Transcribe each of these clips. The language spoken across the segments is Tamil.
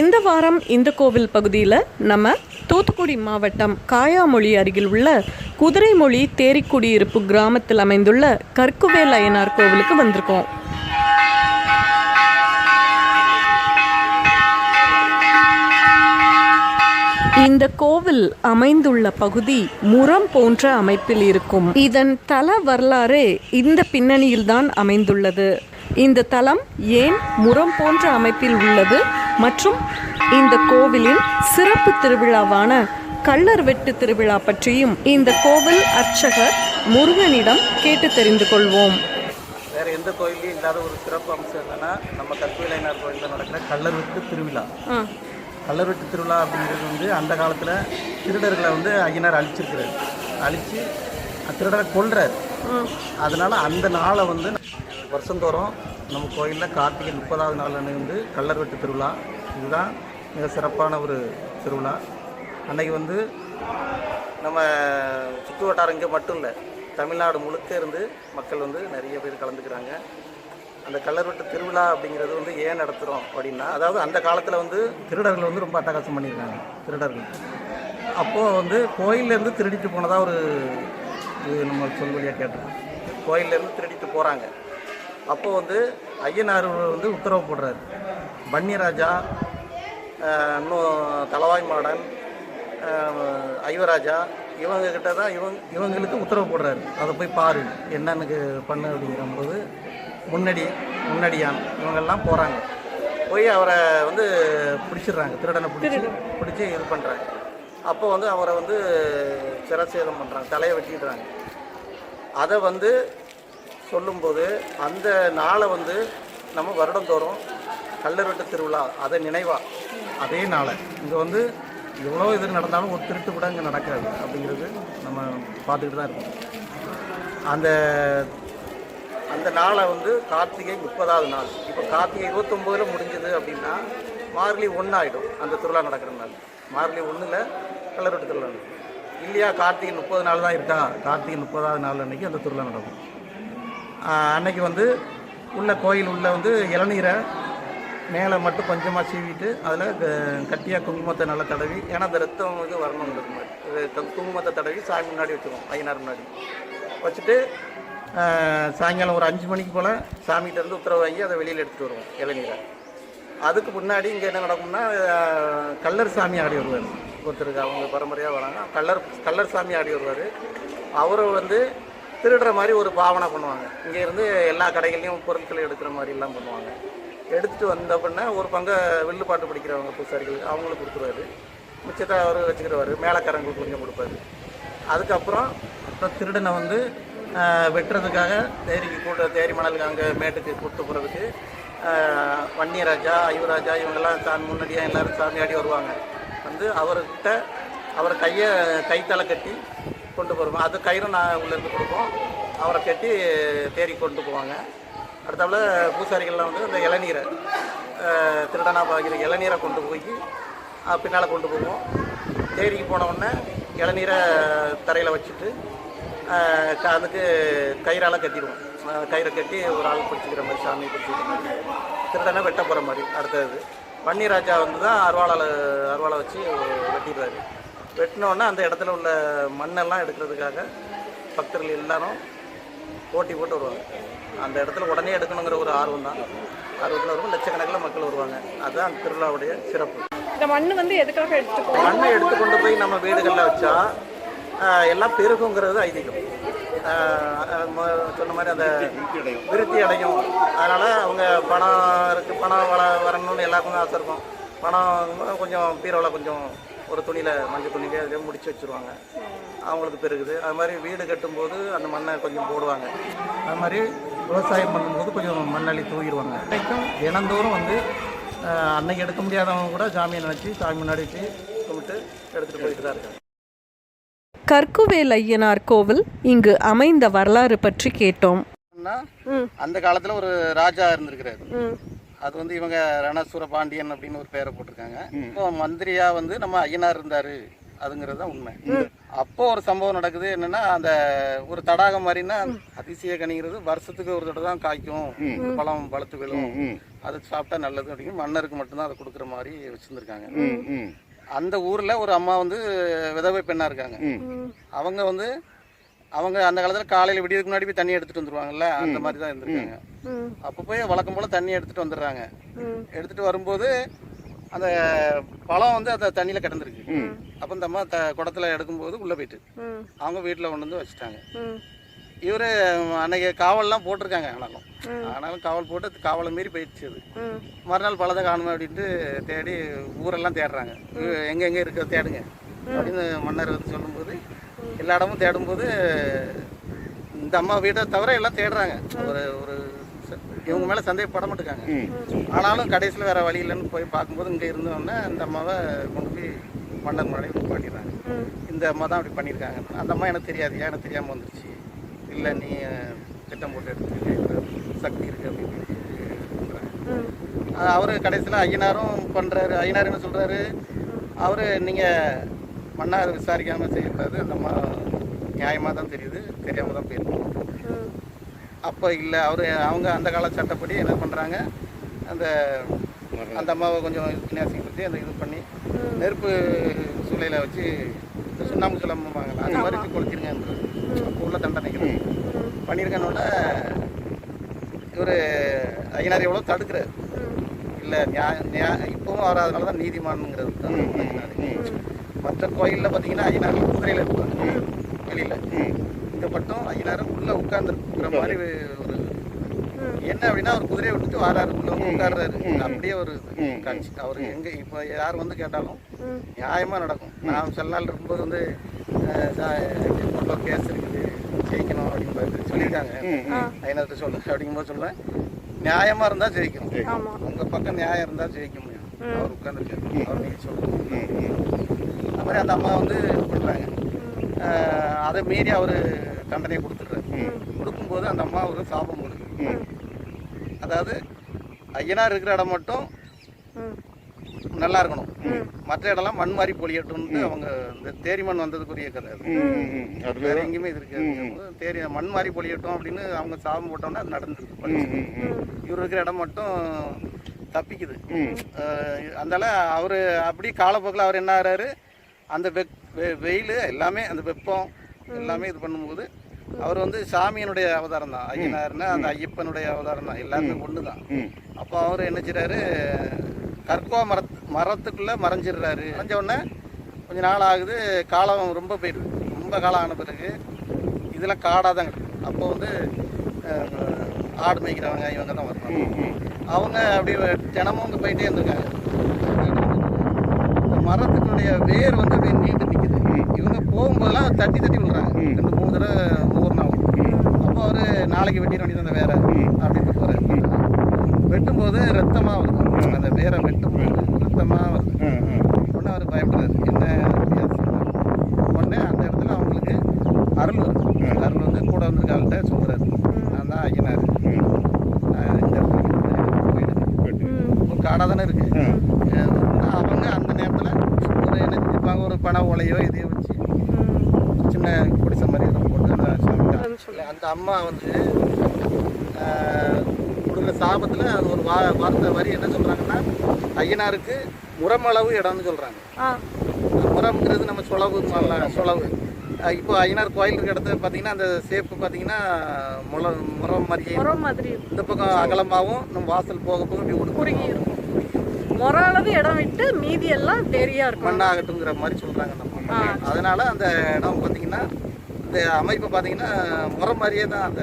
இந்த வாரம் இந்த கோவில் பகுதியில் நம்ம தூத்துக்குடி மாவட்டம் காயாமொழி அருகில் உள்ள குதிரைமொழி தேரிக்குடியிருப்பு கிராமத்தில் அமைந்துள்ள கற்குவேல் அய்யனார் கோவிலுக்கு வந்திருக்கோம். இந்த கோவில் அமைந்துள்ள பகுதி முரம் போன்ற அமைப்பில் இருக்கும். இதன் தல வரலாறு இந்த பின்னணியில்தான் அமைந்துள்ளது. இந்த தலம் ஏன் முரம் போன்ற அமைப்பில் உள்ளது? மற்றும் இந்த கோவிலின் சிறப்பு திருவிழாவான கள்ளர் வெட்டு திருவிழா பற்றியும் இந்த கோவில் அர்ச்சகர் முருகனிடம் கேட்டு தெரிந்து கொள்வோம். வேற எந்த கோயிலையும் இல்லாத ஒரு சிறப்பு அம்சம் என்னன்னா நம்ம கற்பிலைனார் கோயிலில் நடக்கிற கள்ளர்வெட்டு திருவிழா. கள்ளர்வெட்டு திருவிழா அப்படிங்கிறது வந்து அந்த காலத்தில் திருடர்களை வந்து ஐயனார் அழிச்சிருக்கிறார். அழித்து திருடரை கொல்றார். அதனால அந்த நாளை வந்து வருஷந்தோறும் நம்ம கோயிலில் கார்த்திகை முப்பதாவது நாள் அன்னைக்கு வந்து கள்ளர்வெட்டு திருவிழா. இதுதான் மிக சிறப்பான ஒரு திருவிழா. அன்னைக்கு வந்து நம்ம சுற்று வட்டாரம் இங்கே மட்டும் இல்லை தமிழ்நாடு முழுக்க இருந்து மக்கள் வந்து நிறைய பேர் கலந்துக்கிறாங்க. அந்த கள்ளர்வெட்டு திருவிழா அப்படிங்கிறது வந்து ஏன் நடத்துகிறோம் அப்படின்னா அதாவது அந்த காலத்தில் வந்து திருடர்கள் வந்து ரொம்ப அட்டகாசம் பண்ணியிருக்காங்க திருடர்கள். அப்போது வந்து கோயில்லேருந்து திருடிட்டு போனதாக ஒரு இது நம்ம சொல்வழியாக கேட்டோம் கோயில்லேருந்து திருடிட்டு போகிறாங்க அப்போது வந்து ஐயனார் வந்து உத்தரவு போடுறாரு. பன்னிராஜா இன்னும் தலவாய் மாடன் ஐவராஜா இவங்க கிட்ட தான் இவங்க இவங்களுக்கு உத்தரவு போடுறாரு. அதை போய் பாரு என்னன்னு பண்ணு அப்படிங்கிறபோது முன்னாடி முன்னாடியான் இவங்கெல்லாம் போகிறாங்க போய் அவரை வந்து பிடிச்சிடுறாங்க திருடனை பிடிச்சி பிடிச்சி இது பண்ணுறாங்க அப்போ வந்து அவரை வந்து சிரச்சேதம் பண்ணுறாங்க தலையை வெட்டிடுறாங்க. அதை வந்து சொல்லும்போது அந்த நாளை வந்து நம்ம வருடந்தோறும் கல்லறுட்டு திருவிழா அதை நினைவா? அதே நாளை. இங்கே வந்து எவ்வளோ இது நடந்தாலும் ஒரு திருட்டு கூட இங்கே நடக்காது அப்படிங்கிறது நம்ம பார்த்துக்கிட்டு தான் இருக்கோம். அந்த அந்த நாளை வந்து கார்த்திகை முப்பதாவது நாள். இப்போ கார்த்திகை இருபத்தொம்போதில் முடிஞ்சது அப்படின்னா மார்கழி ஒன்று ஆகிடும் அந்த திருவிழா நடக்கிற நாள். மார்கழி ஒன்றில் கல்லறுட்டு திருவிழா நடக்கும். இல்லையா கார்த்திகை முப்பது நாள் தான் இருக்கா? கார்த்திகை முப்பதாவது நாள் அன்றைக்கி அந்த திருவிழா நடக்கும். அன்னைக்கு வந்து உள்ள கோயில் உள்ள வந்து இளநீரை மேலே மட்டும் கொஞ்சமாக சீவிட்டு அதில் கட்டியாக குங்குமத்தை நல்லா தடவி ஏன்னா அந்த ரத்தம் வந்து வரணுங்கிறது இது குங்குமத்தை தடவி சாமி முன்னாடி வச்சுருவோம் ஐயனார் முன்னாடி. வச்சுட்டு சாயங்காலம் ஒரு அஞ்சு மணிக்கு போல் சாமிகிட்டேருந்து உத்தரவு வாங்கி அதை வெளியில் எடுத்துகிட்டு வருவோம் இளநீரை. அதுக்கு முன்னாடி இங்கே என்ன நடக்கும்னா கல்லர் சாமி ஆடி வருவார். ஒருத்தருக்கு அவங்க பரம்பரையாக வராங்க கள்ளர் கல்லர் சாமி ஆடி வருவார். அவரை வந்து திருடுற மாதிரி ஒரு பாவனை பண்ணுவாங்க. இங்கே இருந்து எல்லா கடைகள்லையும் பொருட்களை எடுக்கிற மாதிரிலாம் பண்ணுவாங்க. எடுத்துகிட்டு வந்த அப்படின்னா ஒரு பங்கை வில்லு பாட்டு படிக்கிறவங்க பூசாரிகள் அவங்களுக்கு கொடுத்துருவாரு. மிச்சத்தை அவர் வச்சுக்கிறவாரு மேலக்காரங்களுக்கு கொஞ்சம் கொடுப்பாரு. அதுக்கப்புறம் அப்புறம் திருடனை வந்து வெட்டுறதுக்காக தேரிக்கு கூட தேரி மணலுக்கு அங்கே மேட்டுக்கு கூட்டு போகிறதுக்கு வன்னியராஜா ஐவராஜா இவங்கெல்லாம் தான் முன்னாடியாக எல்லாரும் சாமியாடி வருவாங்க. வந்து அவர்கிட்ட அவர் கையை கைத்தலை கட்டி கொண்டு போகிறோம் அது கயிறு நான் உள்ளேருந்து கொடுப்போம். அவரை கட்டி தேரி கொண்டு போவாங்க. அடுத்தாப்புல பூசாரிகள்லாம் வந்து அந்த இளநீரை திருடனா பாக்கிற இளநீரை கொண்டு போய் பின்னால் கொண்டு போவோம். தேரிக்கு போனவுடனே இளநீரை தரையில் வச்சுட்டு அதுக்கு கயிறால் கட்டிடுவோம். கயிறை கட்டி ஒரு ஆள் பிடிச்சிக்கிற மாதிரி சாமி பிடிச்சிக்கிற மாதிரி திருடனை வெட்ட போகிற மாதிரி அடுத்தது. வன்னிராஜா வந்து தான் அருவாளால் அருவாளை வச்சு வெட்டிடுறாரு. வெட்டின உடனே அந்த இடத்துல உள்ள மண்ணெல்லாம் எடுக்கிறதுக்காக பக்தர்கள் எல்லாரும் போட்டி போட்டு வருவாங்க. அந்த இடத்துல உடனே எடுக்கணுங்கிற ஒரு ஆர்வம் தான். ஆர்வத்தில் வரும் லட்சக்கணக்கில் மக்கள் வருவாங்க. அதுதான் அந்த திருவிழாவுடைய சிறப்பு. இந்த மண் வந்து எதுக்காக எடுத்துக்கோ மண்ணை எடுத்து கொண்டு போய் நம்ம வீடுகளில் வச்சா எல்லாம் பெருகுங்கிறது ஐதீகம். சொன்ன மாதிரி அந்த விருத்தி அடையும். அதனால் அவங்க பணம் இருக்குது பணம் வர வரணும்னு எல்லாருக்கும் ஆசை இருக்கும். பணம் கொஞ்சம் பீரோவில் கொஞ்சம் ஒரு துணியில் மஞ்சள் துணியில அப்படியே முடிச்சு வச்சுருவாங்க. அவங்களுக்கு பெருகுது. அது மாதிரி வீடு கட்டும்போது அந்த மண்ணை கொஞ்சம் போடுவாங்க. அது மாதிரி விவசாயம் பண்ணும்போது கொஞ்சம் மண்ணள்ளி தூக்கிடுவாங்க. அன்றைக்கும் தினந்தோறும் வந்து அன்னைக்கு எடுக்க முடியாதவங்க கூட சாமியை நினச்சி சாமி முன்னாடி வச்சு கும்பிட்டு எடுத்துகிட்டு போயிட்டு தான் இருக்காங்க. கற்குவேல் ஐயனார் கோவில் இங்கு அமைந்த வரலாறு பற்றி கேட்டோம். அந்த காலத்தில் ஒரு ராஜா இருந்திருக்கிறாரு. அது வந்து இவங்க ரணசூர பாண்டியன் அப்படின்னு ஒரு பேரை போட்டிருக்காங்க. இப்போ மந்திரியா வந்து நம்ம ஐயனார் இருந்தார். அதுங்கிறது தான் உண்மை. அப்போ ஒரு சம்பவம் நடக்குது. என்னன்னா அந்த ஒரு தடாகம் மாதிரின்னா அதிசய கனிங்கிறது வருஷத்துக்கு ஒரு தடவை தான் காய்க்கும். பழம் பழுத்து விழும். அது சாப்பிட்டா நல்லது அப்படின்னு மன்னருக்கு மட்டும்தான் அதை கொடுக்குற மாதிரி வச்சிருந்துருக்காங்க. அந்த ஊர்ல ஒரு அம்மா வந்து விதவை பெண்ணா இருக்காங்க. அவங்க வந்து அவங்க அந்த காலத்துல காலையில விடியதுக்கு முன்னாடி போய் தண்ணி எடுத்துட்டு வந்துருவாங்கல்ல? அந்த மாதிரி தான் இருந்திருக்காங்க. அப்போ போய் வழக்கம் போல தண்ணி எடுத்துட்டு வந்துடுறாங்க. எடுத்துட்டு வரும்போது அந்த பழம் வந்து அந்த தண்ணியில கிடந்திருக்கு. அப்போ இந்த அம்மா த குடத்துல எடுக்கும்போது உள்ள போயிட்டு அவங்க வீட்டில் கொண்டு வந்து வச்சுட்டாங்க. இவரு அன்னைக்கு காவல்லாம் போட்டிருக்காங்க ஆனாலும். ஆனாலும் காவல் போட்டு காவலை மீறி போயிடுச்சு அது. மறுநாள் பழத்தை காணுமே அப்படின்ட்டு தேடி ஊரெல்லாம் தேடுறாங்க. எங்க எங்க இருக்க தேடுங்க அப்படின்னு மன்னர் வந்து சொல்லும்போது எல்லா இடமும் தேடும்போது இந்த அம்மா வீட்டை தவிர எல்லாம் தேடுறாங்க. ஒரு ஒரு ச- இவங்க மேல சந்தேகப்பட மாட்டேங்காங்க ஆனாலும் கடைசியில் வேற வழி இல்லைன்னு போய் பார்க்கும்போது இங்கே இருந்தோடனே இந்த அம்மாவை கொண்டு போய் மன்னர் முன்னாடி பண்ணிடுறாங்க இந்த அம்மா தான் அப்படி பண்ணியிருக்காங்க. அந்த அம்மா எனக்கு தெரியாது. ஏன் எனக்கு தெரியாமல் வந்துருச்சு? இல்லை நீ திட்டம் போட்டு எடுத்து சக்தி இருக்கு அப்படின்னு அவர் கடைசியில் ஐயனாரும் பண்ணுறாரு ஐயனார் என்ன சொல்கிறாரு அவர் நீங்கள் மன்னார் விசாரிக்காமல் செய்யக்கூடாது அந்த அம்மா நியாயமாக தான் தெரியுது. தெரியாமல் தான் போயிருக்கோம். அப்போ இல்லை அவர் அவங்க அந்த கால சட்டப்படி என்ன பண்ணுறாங்க அந்த அந்த அம்மாவை கொஞ்சம் விநாசிப்படுத்தி அந்த இது பண்ணி நெருப்பு சூளையில் வச்சு சுண்ணாம்பு சுலம்புவாங்கல்ல அந்த மாதிரி வச்சு கொளுத்திருங்க அப்போ உள்ள தண்டனைகள் பண்ணியிருக்கனோட இவர் ஐயனார் எவ்வளோ தடுக்கிறார். இல்லை நியாய நியாய இப்பவும் அவர் அதனால தான் நீதிமானுங்கிறது தான். மற்ற கோயிலில் பார்த்தீங்கன்னா ஐயனார் குதிரையில் இருப்பாங்க. வெளியில். இங்கே மட்டும் ஐயனார் உள்ளே உட்கார்ந்துருக்குற மாதிரி ஒரு என்ன அப்படின்னா அவர் குதிரையை விட்டுட்டு வாராரு. உள்ள வந்து உட்கார்றாரு. அப்படியே ஒரு காட்சி. அவர் எங்க இப்போ யார் வந்து கேட்டாலும் நியாயமா நடக்கும். நான் சில நாள் இருக்கும்போது வந்து கோர்ட்ல கேஸ் இருக்குது. ஜெயிக்கணும் அப்படின்னு சொல்லியிருக்காங்க ஐநூறு சொல்லு அப்படிங்கும்போது சொல்லுவேன். நியாயமா இருந்தா ஜெயிக்கணும். ஆமா. உங்க பக்கம் நியாயம் இருந்தா ஜெயிக்க முடியும். அவர் உட்கார்ந்துருக்காரு. அவர் நீங்க சொல்லுங்க. மாதிரி அந்த அம்மா வந்து அஹ், அதை மீறி அவர் தண்டனை கொடுத்துட்றாரு கொடுக்கும்போது அந்த அம்மா ஒரு சாபம் கொடுக்கு அதாவது ஐயனார் இருக்கிற இடம் மட்டும் ம் நல்லா இருக்கணும் மற்ற இடம்லாம் மண் மாதிரி பொழியட்டும்னு அவங்க இந்த தேரி மண் வந்ததுக்குரிய கதை அது வேற எங்கேயுமே இது இருக்காது தேரி மண் மாதிரி பொழியட்டும் அப்படின்னு அவங்க சாபம் போட்டோம்னா அது நடந்துருக்கு இவர் இருக்கிற இடம் மட்டும் தப்பிக்குது அதனால அவர் அப்படி காலப்போக்கில் அவர் என்ன ஆகிறாரு அந்த வெ- வெயில் எல்லாமே அந்த வெப்பம் எல்லாமே இது பண்ணும்போது அவர் வந்து சாமியனுடைய அவதாரம் தான் ஐயனார்னா அந்த ஐயப்பனுடைய அவதாரம் தான் எல்லாருமே ஒன்று தான் அப்போ அவர் என்ன செய்றாரு? கற்கோ மரத் மரத்துக்குள்ளே மறைஞ்சிடுறாரு. மறைஞ்ச உடனே கொஞ்ச நாள் ஆகுது காலம் ரொம்ப போயிடுது. ரொம்ப காலம் ஆன பிறகு இதெல்லாம் காடாக தான் கிடக்கு அப்போ வந்து ஆடு மேய்க்கிறவங்க இவங்க தான் வருவாங்க அவங்க அப்படி தினமும் அங்கே போயிட்டே இருந்திருக்காங்க. மரத்தினுடைய வேர் வந்து அப்படியே நீண்டு நிற்குது இவங்க போகும்போதெல்லாம் தட்டி தட்டி விடுறாங்க. ரெண்டு மூணு தடவை நாளும். அப்போ அவர் நாளைக்கு வெட்டிட வேண்டியது அந்த வேரை அப்படின்ட்டு போகிறாரு வெட்டும்போது ரத்தமாக வருது. அந்த வேரை வெட்டும்போது ரத்தமாக வருது. உடனே அவர் பயப்படுறாரு. என்ன உடனே அந்த இடத்துல அவங்களுக்கு அருள் வருது. அருள் வந்து கூட வந்திருக்காள்கிட்ட சொல்கிறாரு நான் தான் ஐயனார். இந்த ஒரு காடாக தானே இருக்கு. அவங்க அந்த நேரத்தில் ஒரு என்ன ஒரு பண ஓலையோ ஒரு சின்ன குடிசை மாதிரி இதை போட்டு அந்த அம்மா வந்து கொடுக்குற சாபத்தில் அது ஒரு வா வார்த்தை வரி என்ன சொல்கிறாங்கன்னா ஐயனாருக்கு முறமளவு இடம்னு சொல்கிறாங்க ஆ. முறம்ங்கிறது நம்ம சொலவு சொலவு. இப்போ ஐயனார் கோயில் இருக்க இடத்துல பார்த்தீங்கன்னா அந்த சேப்பு பார்த்தீங்கன்னா முள மாதிரியே மொரம் மாதிரி இந்த பக்கம் அகலமாகவும் நம்ம வாசல் போக போக இப்படி குறுகி இருக்கும். மொர அளவு இடம் விட்டு மீதி எல்லாம் தெரியா இருக்கும். மண்ணாகட்டுங்கிற மாதிரி சொல்கிறாங்க நம்ம அதனால அந்த இடம் பார்த்தீங்கன்னா இந்த அமைப்பு பார்த்தீங்கன்னா முறை மாதிரியே தான் அந்த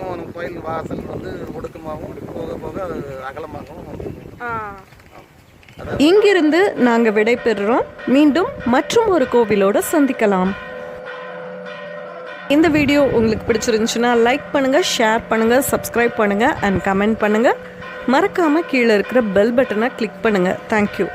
நம்ம கோயில் வாசல் வந்து ஒடுக்கமாகவும் போக போக அது அகலமாகவும் ஆ. இங்கிருந்து நாங்க விடைபெறுறோம் மீண்டும் மற்றும் ஒரு கோவிலோட சந்திக்கலாம். இந்த வீடியோ உங்களுக்கு பிடிச்சிருந்துச்சுன்னா லைக் பண்ணுங்க ஷேர் பண்ணுங்க சப்ஸ்கிரைப் பண்ணுங்க அண்ட் கமெண்ட் பண்ணுங்க. மறக்காம கீழே இருக்கிற பெல் பட்டனை கிளிக் பண்ணுங்க. தேங்க்யூ